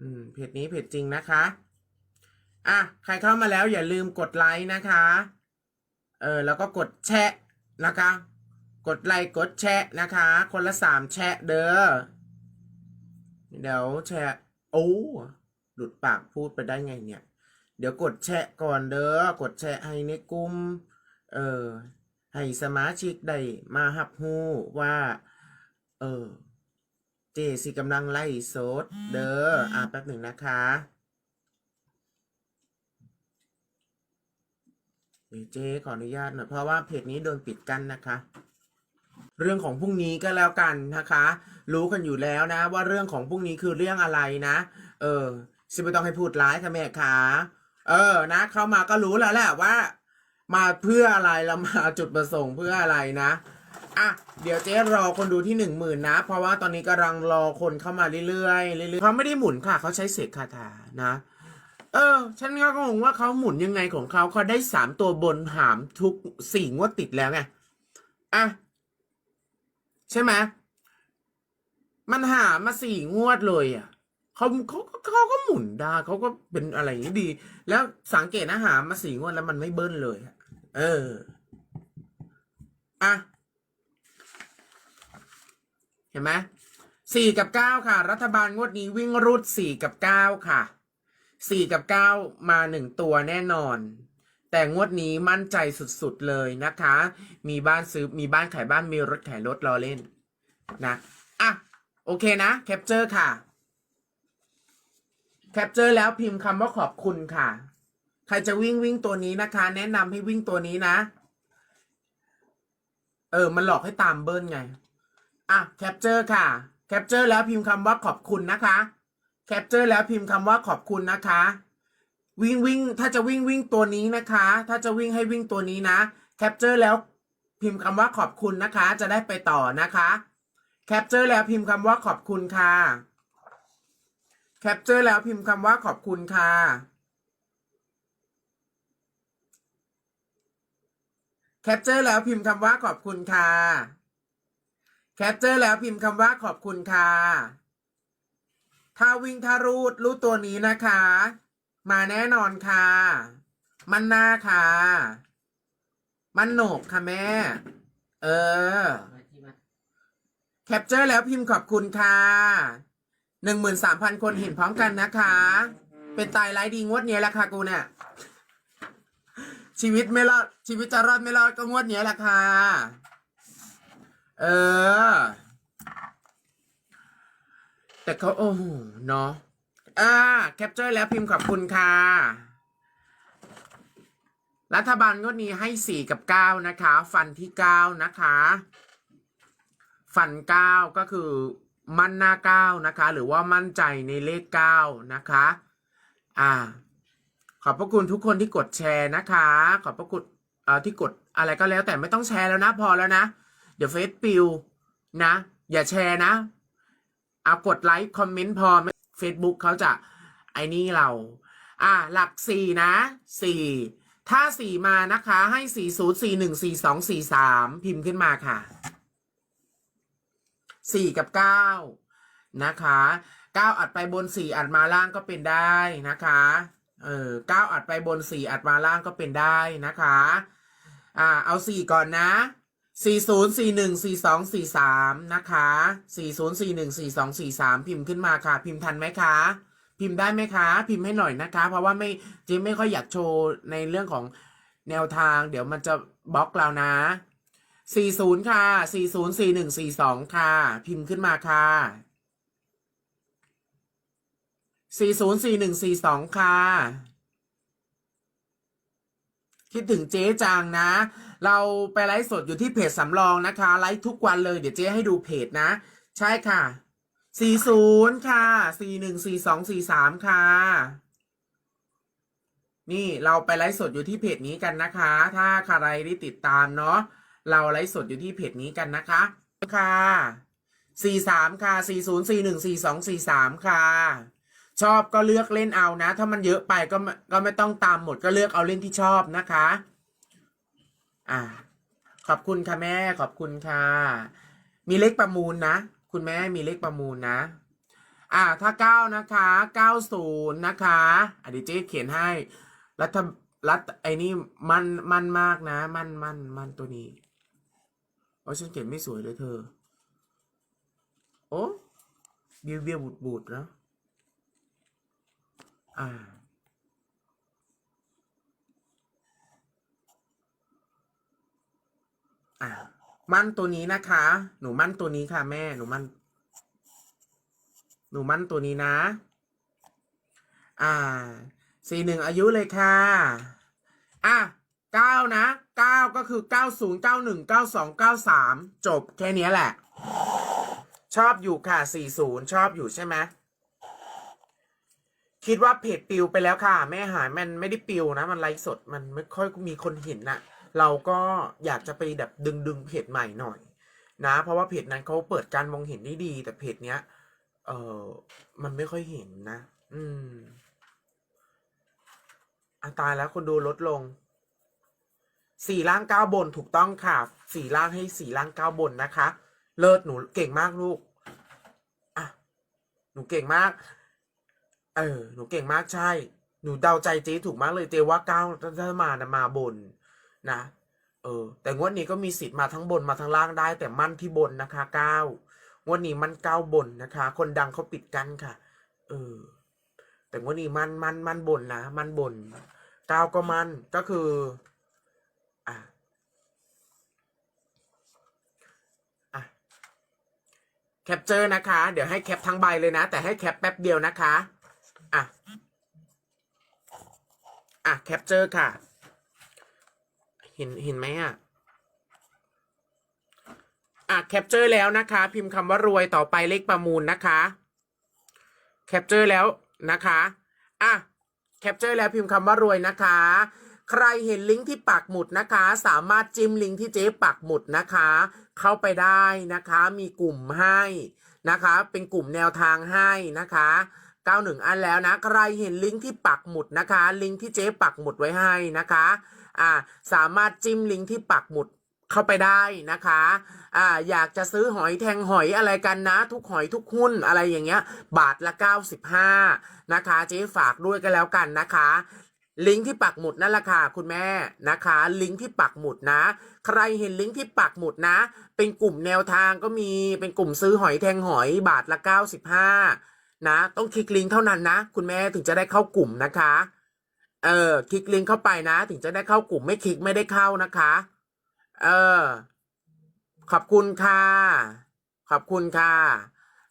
อืมเพจนี้เพจจริงนะคะ อะ ใครเข้ามาแล้วอย่าลืมกดไลค์นะคะ เออแล้วก็กดแชะนะคะ กดไลค์กดแชะนะคะ คนละสามแชะเด้อ เดี๋ยวแชะโอ้หลุดปากพูดไปได้ไงเนี่ย เดี๋ยวกดแชะก่อนเด้อ กดแชะให้ในกลุ่ม เออให้สมาชิกได้มาหับหูว่า เออ เจสิกำลังไล่โซดเด้ออะแป๊บหนึ่งนะคะเดี๋ยวเจ๊ขออนุญาตหน่อยเพราะว่าเพจนี้โดนปิดกั้นนะคะ เรื่องของพรุ่งนี้ก็แล้วกันนะคะ รู้กันอยู่แล้วนะ ว่าเรื่องของพรุ่งนี้คือเรื่องอะไรนะ เออซิไม่ต้องให้พูดร้ายค่ะแม่ขาเออนะเข้ามาก็รู้แล้วแหละว่า มาเพื่ออะไรเรามาจุดประสงค์เพื่ออะไรนะ อะ เดี๋ยวเจ๊รอคนดูที่หนึ่งหมื่นนะ เพราะว่าตอนนี้กำลังรอคนเข้ามาเรื่อยๆเรื่อยๆเขาไม่ได้หมุนค่ะ เขาใช้เสกคาถานะ เออ ฉันก็งงว่าเขาหมุนยังไงของเขาเขาได้สามตัวบนหามทุกสี่งวดติดแล้วไง อะ ใช่ไหมมันหามาสี่งวดเลยอะเขาเขาเขาก็หมุนได้เขาก็เป็นอะไรนี้ดี แล้วสังเกตนะหามาสี่งวดแล้วมันไม่เบิ้ลเลย เออ อะ เห็นไหมสี่กับเก้าค่ะ รัฐบาลงวดนี้วิ่งรูดสี่กับเก้าค่ะสี่กับเก้ามาหนึ่งตัวแน่นอน แต่งวดนี้มั่นใจสุดๆเลยนะคะ มีบ้านซื้อมีบ้านขายบ้านมีรถขายรถรอเล่นนะอะโอเคนะแคปเจอร์ค่ะแคปเจอร์แล้วพิมพ์คำว่าขอบคุณค่ะ ใครจะวิ่งวิ่งตัวนี้นะคะ แนะนำให้วิ่งตัวนี้นะ เออ มันหลอกให้ตามเบิ้ลไง อะแคปเจอร์ค่ะแคปเจอร์แล้วพิมพ์คำว่าขอบคุณนะคะแคปเจอร์แล้วพิมพ์คำว่าขอบคุณนะคะ วิ่งวิ่งถ้าจะวิ่งวิ่งตัวนี้นะคะ ถ้าจะวิ่งให้วิ่งตัวนี้นะแคปเจอร์แล้วพิมพ์คำว่าขอบคุณนะคะ จะได้ไปต่อนะคะแคปเจอร์แล้วพิมพ์คำว่าขอบคุณค่ะแคปเจอร์แล้วพิมพ์คำว่าขอบคุณค่ะแคปเจอร์แล้วพิมพ์คำว่าขอบคุณค่ะ แคปเจอร์แล้วพิมพ์คำว่าขอบคุณค่ะถ้าวิ่งถ้ารูดรูดตัวนี้นะคะ มาแน่นอนค่ะ มันหน้าค่ะ มันโหนกค่ะแม่ เออ แคปเจอร์แล้วพิมพ์ขอบคุณค่ะหนึ่งหมื่นสามพันคนเห็นพร้อมกันนะคะ เป็นตายไร้ดีงวดเนี้ยแหละค่ะกูเนี่ย ชีวิตไม่รอด ชีวิตจะรอดไม่รอดก็งวดเนี้ยแหละค่ะ เออ แต่เขาโอ้โหเนาะอ่าแคปเจอร์แล้วพิมพ์ขอบคุณค่ะ รัฐบาลงวดนี้ให้สี่กับเก้านะคะ ฟันที่เก้านะคะ ฟันเก้าก็คือมั่นหน้าเก้านะคะ หรือว่ามั่นใจในเลขเก้านะคะ อ่า ขอบพระคุณทุกคนที่กดแชร์นะคะ ขอบพระคุณเอ่อที่กดอะไรก็แล้วแต่ไม่ต้องแชร์แล้วนะพอแล้วนะ เดี๋ยวเฟซปิวนะ อย่าแชร์นะเอากดไลค์คอมเมนต์พอเฟซบุ๊กเขาจะไอ้นี่เรา อ่า หลักสี่นะสี่ถ้าสี่มานะคะ ให้สี่ศูนย์สี่หนึ่งสี่สองสี่สามพิมพ์ขึ้นมาค่ะสี่กับเก้านะคะเก้าอัดไปบนสี่อัดมาล่างก็เป็นได้นะคะ เออเก้าอัดไปบนสี่อัดมาล่างก็เป็นได้นะคะ อ่า เอาสี่ก่อนนะ สี่ศูนย์สี่หนึ่งสี่สองสี่สามนะคะสี่ศูนย์สี่หนึ่งสี่สองสี่สามพิมพ์ขึ้นมาค่ะ พิมพ์ทันไหมคะ พิมพ์ได้ไหมคะ พิมพ์ให้หน่อยนะคะ เพราะว่าไม่เจ๊ไม่ค่อยอยากโชว์ในเรื่องของแนวทาง เดี๋ยวมันจะบล็อกเรานะสี่ศูนย์ค่ะสี่ศูนย์สี่หนึ่งสี่สองค่ะ พิมพ์ขึ้นมาค่ะสี่ศูนย์สี่หนึ่งสี่สองค่ะ คิดถึงเจ๊จังนะ เราไปไลฟ์สดอยู่ที่เพจสำรองนะคะ ไลฟ์ทุกวันเลยเดี๋ยวเจ๊ให้ดูเพจนะ ใช่ค่ะสี่ศูนย์ค่ะสี่หนึ่งสี่สองสี่สามค่ะ นี่เราไปไลฟ์สดอยู่ที่เพจนี้กันนะคะ ถ้าใครได้ติดตามเนาะเราไลฟ์สดอยู่ที่เพจนี้กันนะคะค่ะสี่สามค่ะสี่ศูนย์สี่หนึ่งสี่สองสี่สามค่ะ ชอบก็เลือกเล่นเอานะ ถ้ามันเยอะไปก็ไม่ก็ไม่ต้องตามหมดก็เลือกเอาเล่นที่ชอบนะคะ อ่า ขอบคุณค่ะแม่ ขอบคุณค่ะ มีเลขประมูลนะ คุณแม่มีเลขประมูลนะ อ่า ถ้าเก้านะคะเก้าศูนย์นะคะอะเดี๋ยวเจ๊เขียนให้รัฐรัฐไอ้นี่มันมันมากนะ มันมันมันตัวนี้โอ้ฉันเขียนไม่สวยเลยเธอ โอ้เบี้ยวเบี้ยวบูดบูดแล้ว อ่า อ่า มั่นตัวนี้นะคะ หนูมั่นตัวนี้ค่ะ แม่ หนูมั่น หนูมั่นตัวนี้นะ อ่า สี่หนึ่งอายุเลยค่ะ อะเก้านะเก้าก็คือเก้าศูนย์เก้าหนึ่งเก้าสองเก้าสามจบแค่นี้แหละ ชอบอยู่ค่ะสี่ศูนย์ชอบอยู่ใช่ไหม คิดว่าเพจปิวไปแล้วค่ะ แม่หายมันไม่ได้ปิวนะ มันไลฟ์สดมันไม่ค่อยมีคนเห็นนะเราก็อยากจะไปแบบดึงดึงเพจใหม่หน่อย นะ เพราะว่าเพจนั้นเขาเปิดการมองเห็นได้ดี แต่เพจเนี้ย เออมันไม่ค่อยเห็นนะ อืมอะตายแล้วคนดูลดลง สี่ล่างเก้าบนถูกต้องค่ะ สี่ล่างให้สี่ล่างเก้าบนนะคะ เลิศหนูเก่งมากลูก อะ หนูเก่งมาก เออ หนูเก่งมากใช่ หนูเดาใจเจ๊ถูกมากเลยเจ๊ว่าเก้าถ้ามานะมาบนนะ เออ แต่งวดนี้ก็มีสิทธิ์มาทั้งบนมาทั้งล่างได้ แต่มั่นที่บนนะคะเก้างวดนี้มันเก้าบนนะคะ คนดังเขาปิดกันค่ะ เออ แต่งวดนี้มันมันมันบนนะมันบนเก้าก็มันก็คือ อะอะแคปเจอร์นะคะ เดี๋ยวให้แคปทั้งใบเลยนะ แต่ให้แคปแป๊บเดียวนะคะ อะแคปเจอร์ค่ะ เห็นเห็นไหมอะอะแคปเจอร์แล้วนะคะ พิมพ์คำว่ารวยต่อไปเลขประมูลนะคะแคปเจอร์แล้วนะคะอะแคปเจอร์แล้วพิมพ์คำว่ารวยนะคะ ใครเห็นลิงก์ที่ปักหมุดนะคะ สามารถจิ้มลิงก์ที่เจ๊ปักหมุดนะคะ เข้าไปได้นะคะ มีกลุ่มให้นะคะ เป็นกลุ่มแนวทางให้นะคะ 91 อันแล้วนะ ใครเห็นลิงก์ที่ปักหมุดนะคะ ลิงก์ที่เจ๊ปักหมุดไว้ให้นะคะอ่าสามารถจิ้มลิงก์ที่ปักหมุดเข้าไปได้นะคะอ่าอยากจะซื้อหอยแทงหอยอะไรกันนะ ทุกหอยทุกหุ้นอะไรอย่างเงี้ย บาทละ 95 นะคะ เจ๊ฝากด้วยกันแล้วกันนะคะลิงก์ที่ปักหมุดนั่นแหละค่ะคุณแม่นะคะ ลิงก์ที่ปักหมุดนะ ใครเห็นลิงก์ที่ปักหมุดนะ เป็นกลุ่มแนวทางก็มีเป็นกลุ่มซื้อหอยแทงหอยบาทละ 95 นะ ต้องคลิกลิงก์เท่านั้นนะ คุณแม่ถึงจะได้เข้ากลุ่มนะคะ เออ คลิกลิงก์เข้าไปนะ ถึงจะได้เข้ากลุ่มไม่คลิกไม่ได้เข้านะคะ เออ ขอบคุณค่ะ ขอบคุณค่ะ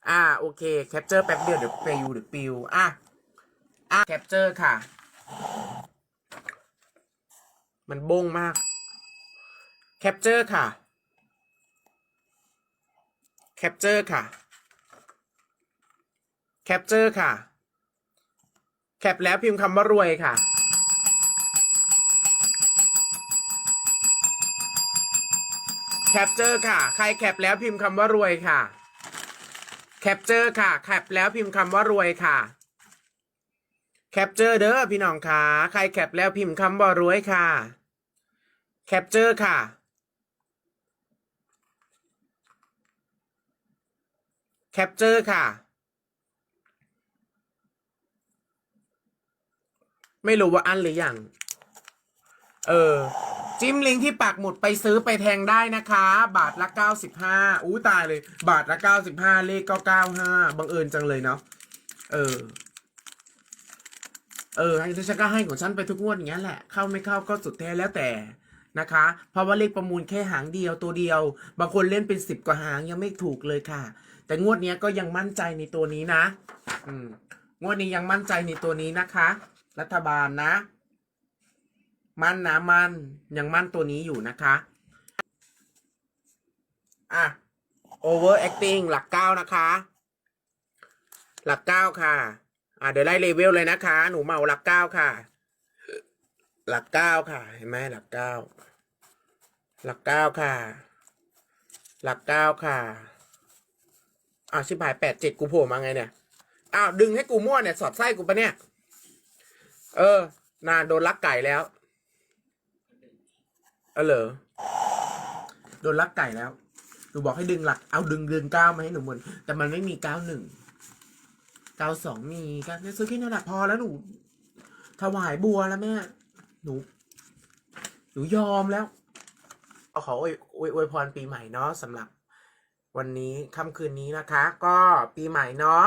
อ่า โอเค แคปเจอร์แป๊บเดียวเดี๋ยวไปยูเดี๋ยวปิวอะ อะ แคปเจอร์ค่ะ มันบงมาก แคปเจอร์ค่ะ แคปเจอร์ค่ะ แคปเจอร์ค่ะ แคปแล้วพิมพ์คำว่ารวยค่ะ แคปเจอร์ค่ะ ใครแคปแล้วพิมพ์คำว่ารวยค่ะ แคปเจอร์ค่ะ แคปแล้วพิมพ์คำว่ารวยค่ะ แคปเจอร์เด้อพี่น้องค่ะ ใครแคปแล้วพิมพ์คำว่ารวยค่ะ แคปเจอร์ค่ะแคปเจอร์ค่ะ ไม่รู้ว่าอันหรือยัง เออ จิ้มลิงก์ที่ปักหมุดไปซื้อไปแทงได้นะคะ บาทละเก้าสิบห้าอู้ตายเลย บาทละเก้าสิบห้าเลขเก็เก้าห้าบังเอิญจังเลยเนาะ เออ เออให้ฉันก็ให้ของฉันไปทุกงวดอย่างนี้แหละ เข้าไม่เข้าก็สุดแท้แล้วแต่นะคะ เพราะว่าเลขประมูลแค่หางเดียวตัวเดียว บางคนเล่นเป็นสิบกว่าหางยังไม่ถูกเลยค่ะ แต่งวดนี้ก็ยังมั่นใจในตัวนี้นะ อืม งวดนี้ยังมั่นใจในตัวนี้นะคะ รัฐบาลนะ มั่นนะมั่นยังมั่นตัวนี้อยู่นะคะอะ over acting หลักเก้านะคะ หลักเก้าค่ะ อะเดี๋ยวไล่เลเวลเลยนะคะ หนูเมาหลักเก้าค่ะ หลักเก้าค่ะ เห็นไหมหลักเก้าหลักเก้าค่ะ หลักเก้าค่ะอ้าวชิบหายแปดเจ็ดกูโผล่มาไงเนี่ยอ้าวดึงให้กูมั่วเนี่ย สอดไส้กูปะเนี่ย เออ นานโดนลักไก่แล้ว เออเหรอโดนลักไก่แล้วหนูบอกให้ดึงหลัก เอาดึงเดือนเก้ามาให้หนูหมดแต่มันไม่มีเก้าหนึ่งเก้าสองมีก็ซื้อแค่นั้แหละพอแล้วหนู ถวายบัวแล้วแม่ หนู หนูยอมแล้วก็ขออวยอวยอวยพรปีใหม่เนาะสำหรับวันนี้ค่ำคืนนี้นะคะ ก็ปีใหม่เนาะ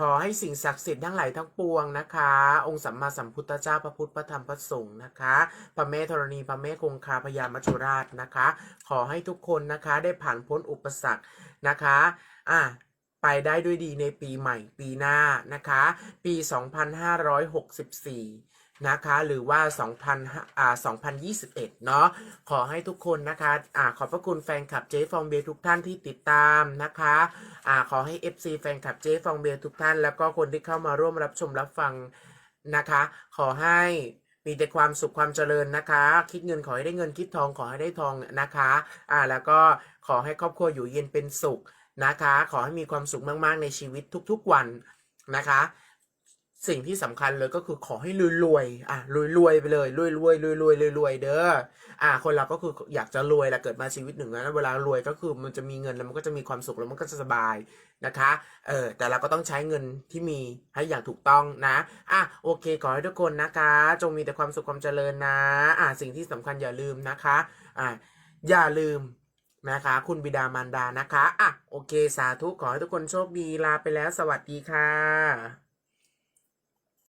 ขอให้สิ่งศักดิ์สิทธิ์ทั้งหลายทั้งปวงนะคะ องค์สัมมาสัมพุทธเจ้าพระพุทธพระธรรมพระสงฆ์นะคะพระแม่ธรณีพระแม่คงคาพญามัจจุราชนะคะ ขอให้ทุกคนนะคะได้ผ่านพ้นอุปสรรคนะคะอะไปได้ด้วยดีในปีใหม่ปีหน้านะคะ ปี 2564 นะคะหรือว่า2000อ่า2021 เนาะขอให้ทุกคนนะคะอ่าขอบพระคุณแฟนคลับเจ๊ฟองเบียร์ทุกท่านที่ติดตามนะคะอ่าขอให้ FC แฟนคลับเจ๊ฟองเบียร์ทุกท่าน แล้วก็คนที่เข้ามาร่วมรับชมรับฟังนะคะ ขอให้มีแต่ความสุขความเจริญนะคะ คิดเงินขอให้ได้เงินคิดทองขอให้ได้ทองนะคะอ่าแล้วก็ขอให้ครอบครัวอยู่เย็นเป็นสุขนะคะ ขอให้มีความสุขมาก ๆ ในชีวิตทุกๆวันนะคะ สิ่งที่สำคัญเลยก็คือขอให้รวยๆ อะรวยๆไปเลยรวยๆรวยๆรวยๆรวยๆเด้อ อะคนเราก็คืออยากจะรวยแหละเกิดมาชีวิตหนึ่งแล้วเวลารวยก็คือมันจะมีเงินแล้วมันก็จะมีความสุขแล้วมันก็จะสบายนะคะ เออแต่เราก็ต้องใช้เงินที่มีให้อย่างถูกต้องนะ อะโอเคขอให้ทุกคนนะคะ จงมีแต่ความสุขความเจริญนะ อะสิ่งที่สำคัญอย่าลืมนะคะ อะอย่าลืมนะคะ คุณบิดามารดานะคะ อะโอเคสาธุขอให้ทุกคนโชคดีลาไปแล้วสวัสดีค่ะ